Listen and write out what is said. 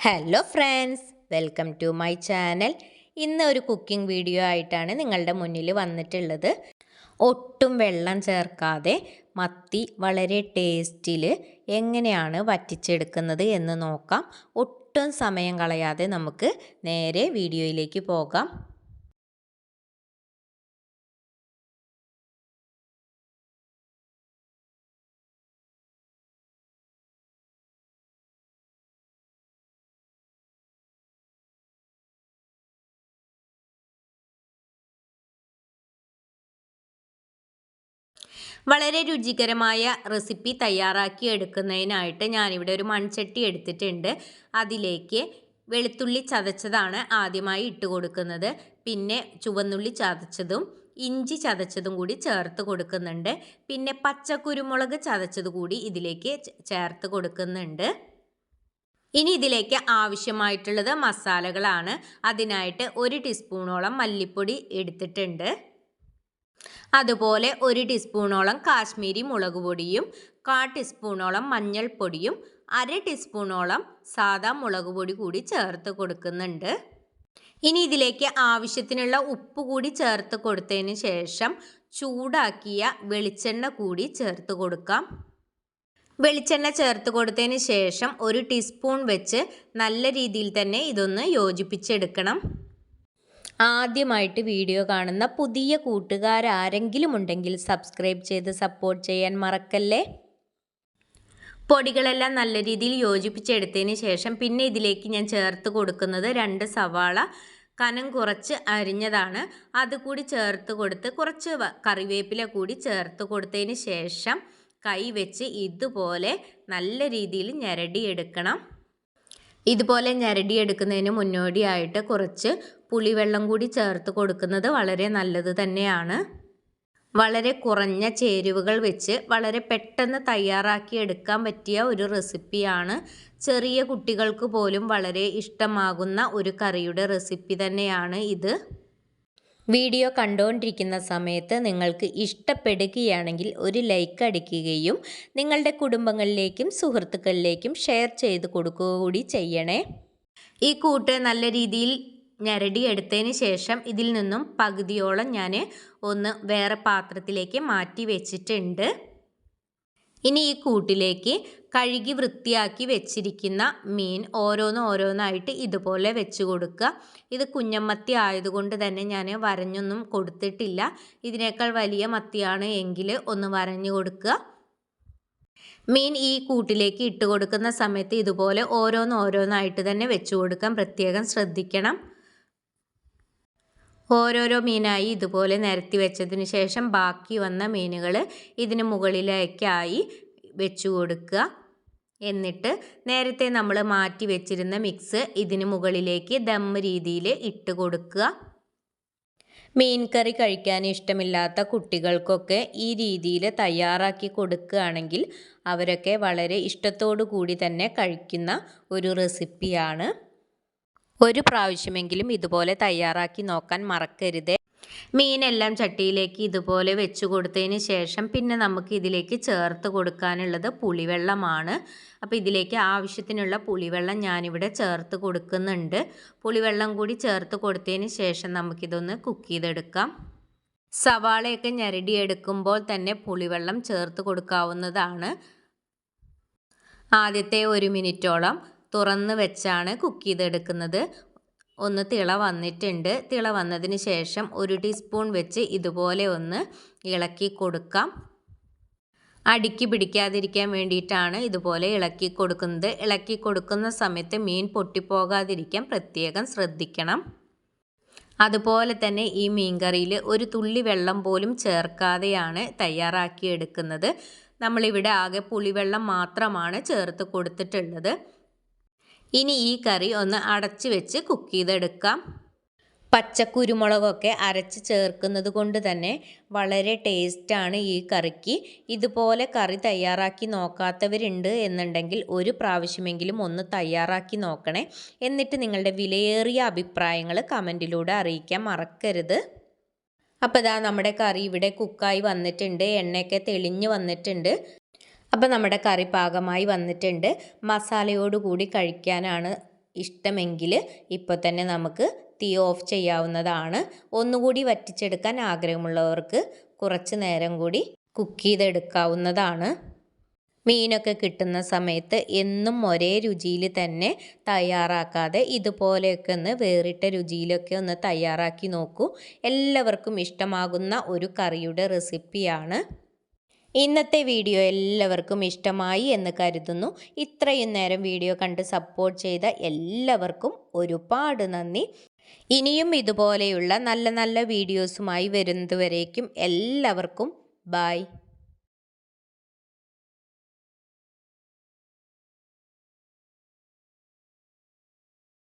Hello friends welcome to my channel ഇന്ന് ഒരു cooking video ആയിട്ടാണ് നിങ്ങളുടെ മുന്നിൽ വന്നിട്ടുള്ളത്. ഒട്ടും വെള്ളം ചേർക്കാതെ മത്തി വളരെ ടേസ്റ്റിൽ എങ്ങനെയാണ് വറ്റിച്ചെടുക്കുന്നത് എന്ന് നോക്കാം. ഒട്ടും സമയം കളയാതെ നമുക്ക് നേരെ വീഡിയോയിലേക്ക് പോകാം. വളരെ രുചികരമായ റെസിപ്പി തയ്യാറാക്കി എടുക്കുന്നതിനായിട്ട് ഞാനിവിടെ ഒരു മൺചട്ടി എടുത്തിട്ടുണ്ട്. അതിലേക്ക് വെളുത്തുള്ളി ചതച്ചതാണ് ആദ്യമായി ഇട്ട് കൊടുക്കുന്നത്. പിന്നെ ചുവന്നുള്ളി ചതച്ചതും ഇഞ്ചി ചതച്ചതും കൂടി ചേർത്ത് കൊടുക്കുന്നുണ്ട്. പിന്നെ പച്ചക്കുരുമുളക് ചതച്ചത് കൂടി ഇതിലേക്ക് ചേർത്ത് കൊടുക്കുന്നുണ്ട്. ഇനി ഇതിലേക്ക് ആവശ്യമായിട്ടുള്ളത് മസാലകളാണ്. അതിനായിട്ട് ഒരു ടീസ്പൂണോളം മല്ലിപ്പൊടി എടുത്തിട്ടുണ്ട്. അതുപോലെ ഒരു ടീസ്പൂണോളം കാശ്മീരി മുളക് പൊടിയും കാ ടീസ്പൂണോളം മഞ്ഞൾപ്പൊടിയും അര ടീസ്പൂണോളം സാദാ മുളക് പൊടി കൂടി ചേർത്ത് കൊടുക്കുന്നുണ്ട്. ഇനി ഇതിലേക്ക് ആവശ്യത്തിനുള്ള ഉപ്പ് കൂടി ചേർത്ത് കൊടുത്തതിന് ശേഷം ചൂടാക്കിയ വെളിച്ചെണ്ണ കൂടി ചേർത്ത് കൊടുക്കാം. വെളിച്ചെണ്ണ ചേർത്ത് കൊടുത്തതിന് ശേഷം ഒരു ടീസ്പൂൺ വെച്ച് നല്ല രീതിയിൽ തന്നെ ഇതൊന്ന് യോജിപ്പിച്ചെടുക്കണം. ആദ്യമായിട്ട് വീഡിയോ കാണുന്ന പുതിയ കൂട്ടുകാരാരെങ്കിലും ഉണ്ടെങ്കിൽ സബ്സ്ക്രൈബ് ചെയ്ത് സപ്പോർട്ട് ചെയ്യാൻ മറക്കല്ലേ? പൊടികളെല്ലാം നല്ല രീതിയിൽ യോജിപ്പിച്ചെടുത്തതിന് ശേഷം പിന്നെ ഇതിലേക്ക് ഞാൻ ചേർത്ത് കൊടുക്കുന്നത് രണ്ട് സവാള കനം കുറച്ച് അരിഞ്ഞതാണ്. അതുകൂടി ചേർത്ത് കൊടുത്ത് കുറച്ച് കറിവേപ്പില കൂടി ചേർത്ത് കൊടുത്തതിന് ശേഷം കൈ വെച്ച് ഇതുപോലെ നല്ല രീതിയിൽ ഞരടിയെടുക്കണം. ഇതുപോലെ ഞരടിയെടുക്കുന്നതിന് മുന്നോടിയായിട്ട് കുറച്ച് പുളിവെള്ളം കൂടി ചേർത്ത് കൊടുക്കുന്നത് വളരെ നല്ലത് തന്നെയാണ്. വളരെ കുറഞ്ഞ ചേരുവകൾ വെച്ച് വളരെ പെട്ടെന്ന് തയ്യാറാക്കി എടുക്കാൻ പറ്റിയ ഒരു റെസിപ്പിയാണ്. ചെറിയ കുട്ടികൾക്ക് പോലും വളരെ ഇഷ്ടമാകുന്ന ഒരു കറിയുടെ റെസിപ്പി തന്നെയാണ് ഇത്. വീഡിയോ കണ്ടുകൊണ്ടിരിക്കുന്ന സമയത്ത് നിങ്ങൾക്ക് ഇഷ്ടപ്പെടുകയാണെങ്കിൽ ഒരു ലൈക്ക് അടിക്കുകയും നിങ്ങളുടെ കുടുംബങ്ങളിലേക്കും സുഹൃത്തുക്കളിലേക്കും ഷെയർ ചെയ്ത് കൊടുക്കുക കൂടി ചെയ്യണേ. ഈ കൂട്ട് നല്ല രീതിയിൽ ഞരടി എടുത്തതിന് ശേഷം ഇതിൽ നിന്നും പകുതിയോളം ഞാൻ ഒന്ന് വേറെ പാത്രത്തിലേക്ക് മാറ്റി വെച്ചിട്ടുണ്ട്. ഇനി ഈ കൂട്ടിലേക്ക് കഴുകി വൃത്തിയാക്കി വെച്ചിരിക്കുന്ന മീൻ ഓരോന്ന് ഓരോന്നായിട്ട് ഇതുപോലെ വെച്ച് കൊടുക്കുക. ഇത് കുഞ്ഞമ്മത്തി ആയതുകൊണ്ട് തന്നെ ഞാൻ വരഞ്ഞൊന്നും കൊടുത്തിട്ടില്ല. ഇതിനേക്കാൾ വലിയ മത്തിയാണ് എങ്കിൽ ഒന്ന് വരഞ്ഞു കൊടുക്കുക. മീൻ ഈ കൂട്ടിലേക്ക് ഇട്ട് കൊടുക്കുന്ന സമയത്ത് ഇതുപോലെ ഓരോന്ന് ഓരോന്നായിട്ട് തന്നെ വെച്ച് കൊടുക്കാൻ പ്രത്യേകം ശ്രദ്ധിക്കണം. ഓരോരോ മീനായി ഇതുപോലെ നിരത്തി വെച്ചതിന് ശേഷം ബാക്കി വന്ന മീനുകൾ ഇതിന് മുകളിലേക്കായി വെച്ചു കൊടുക്കുക. എന്നിട്ട് നേരത്തെ നമ്മൾ മാറ്റി വെച്ചിരുന്ന മിക്സ് ഇതിന് മുകളിലേക്ക് ദം രീതിയിൽ ഇട്ട് കൊടുക്കുക. മീൻ കറി കഴിക്കാൻ ഇഷ്ടമില്ലാത്ത കുട്ടികൾക്കൊക്കെ ഈ രീതിയിൽ തയ്യാറാക്കി കൊടുക്കുകയാണെങ്കിൽ അവരൊക്കെ വളരെ ഇഷ്ടത്തോടു കൂടി തന്നെ കഴിക്കുന്ന ഒരു റെസിപ്പിയാണ്. ഒരു പ്രാവശ്യമെങ്കിലും ഇതുപോലെ തയ്യാറാക്കി നോക്കാൻ മറക്കരുത്. മീനെല്ലാം ചട്ടിയിലേക്ക് ഇതുപോലെ വെച്ച് കൊടുത്തതിന് ശേഷം പിന്നെ നമുക്ക് ഇതിലേക്ക് ചേർത്ത് കൊടുക്കാനുള്ളത് പുളിവെള്ളമാണ്. അപ്പോൾ ഇതിലേക്ക് ആവശ്യത്തിനുള്ള പുളിവെള്ളം ഞാനിവിടെ ചേർത്ത് കൊടുക്കുന്നുണ്ട്. പുളിവെള്ളം കൂടി ചേർത്ത് കൊടുത്തതിന് ശേഷം നമുക്കിതൊന്ന് കുക്ക് ചെയ്തെടുക്കാം. സവാളയൊക്കെ ഞരടിയെടുക്കുമ്പോൾ തന്നെ പുളിവെള്ളം ചേർത്ത് കൊടുക്കാവുന്നതാണ്. ആദ്യത്തെ ഒരു മിനിറ്റോളം. തുറന്ന് വെച്ചാണ് കുക്ക് ചെയ്തെടുക്കുന്നത്. ഒന്ന് തിള വന്നിട്ടുണ്ട്. തിള വന്നതിന് ശേഷം ഒരു ടീസ്പൂൺ വെച്ച് ഇതുപോലെ ഒന്ന് ഇളക്കി കൊടുക്കാം. അടുക്കി പിടിക്കാതിരിക്കാൻ വേണ്ടിയിട്ടാണ് ഇതുപോലെ ഇളക്കി കൊടുക്കുന്നത്. ഇളക്കി കൊടുക്കുന്ന സമയത്ത് മീൻ പൊട്ടിപ്പോകാതിരിക്കാൻ പ്രത്യേകം ശ്രദ്ധിക്കണം. അതുപോലെ തന്നെ ഈ മീൻകറിയിൽ ഒരു തുള്ളി വെള്ളം പോലും ചേർക്കാതെയാണ് തയ്യാറാക്കിയെടുക്കുന്നത്. നമ്മളിവിടെ ആകെ പുളിവെള്ളം മാത്രമാണ് ചേർത്ത് കൊടുത്തിട്ടുള്ളത്. ഇനി ഈ കറി ഒന്ന് അടച്ചു വെച്ച് കുക്ക് ചെയ്തെടുക്കാം. പച്ചക്കുരുമുളകൊക്കെ അരച്ച് ചേർക്കുന്നത് കൊണ്ട് തന്നെ വളരെ ടേസ്റ്റാണ് ഈ കറിക്ക്. ഇതുപോലെ കറി തയ്യാറാക്കി നോക്കാത്തവരുണ്ട് എന്നുണ്ടെങ്കിൽ ഒരു പ്രാവശ്യമെങ്കിലും ഒന്ന് തയ്യാറാക്കി നോക്കണേ. എന്നിട്ട് നിങ്ങളുടെ വിലയേറിയ അഭിപ്രായങ്ങൾ കമന്റിലൂടെ അറിയിക്കാൻ മറക്കരുത്. അപ്പോൾ ഇതാ നമ്മുടെ കറി ഇവിടെ കുക്കായി വന്നിട്ടുണ്ട്. എണ്ണയൊക്കെ തെളിഞ്ഞ് വന്നിട്ടുണ്ട്. അപ്പോൾ നമ്മുടെ കറി പാകമായി വന്നിട്ടുണ്ട്. മസാലയോടുകൂടി കഴിക്കാനാണ് ഇഷ്ടമെങ്കിൽ ഇപ്പോൾ തന്നെ നമുക്ക് തീ ഓഫ് ചെയ്യാവുന്നതാണ്. ഒന്നുകൂടി വറ്റിച്ചെടുക്കാൻ ആഗ്രഹമുള്ളവർക്ക് കുറച്ച് നേരം കൂടി കുക്ക് ചെയ്തെടുക്കാവുന്നതാണ്. മീനൊക്കെ കിട്ടുന്ന സമയത്ത് എന്നും ഒരേ രുചിയിൽ തന്നെ തയ്യാറാക്കാതെ ഇതുപോലെയൊക്കെ ഒന്ന് വേറിട്ട രുചിയിലൊക്കെ ഒന്ന് തയ്യാറാക്കി നോക്കൂ. എല്ലാവർക്കും ഇഷ്ടമാകുന്ന ഒരു കറിയുടെ റെസിപ്പിയാണ്. ഇന്നത്തെ വീഡിയോ എല്ലാവർക്കും ഇഷ്ടമായി എന്ന് കരുതുന്നു. ഇത്രയും നേരം വീഡിയോ കണ്ട് സപ്പോർട്ട് ചെയ്ത എല്ലാവർക്കും ഒരുപാട് നന്ദി. ഇനിയും ഇതുപോലെയുള്ള നല്ല നല്ല വീഡിയോസുമായി വരുന്നതുവരേക്കും എല്ലാവർക്കും ബായ്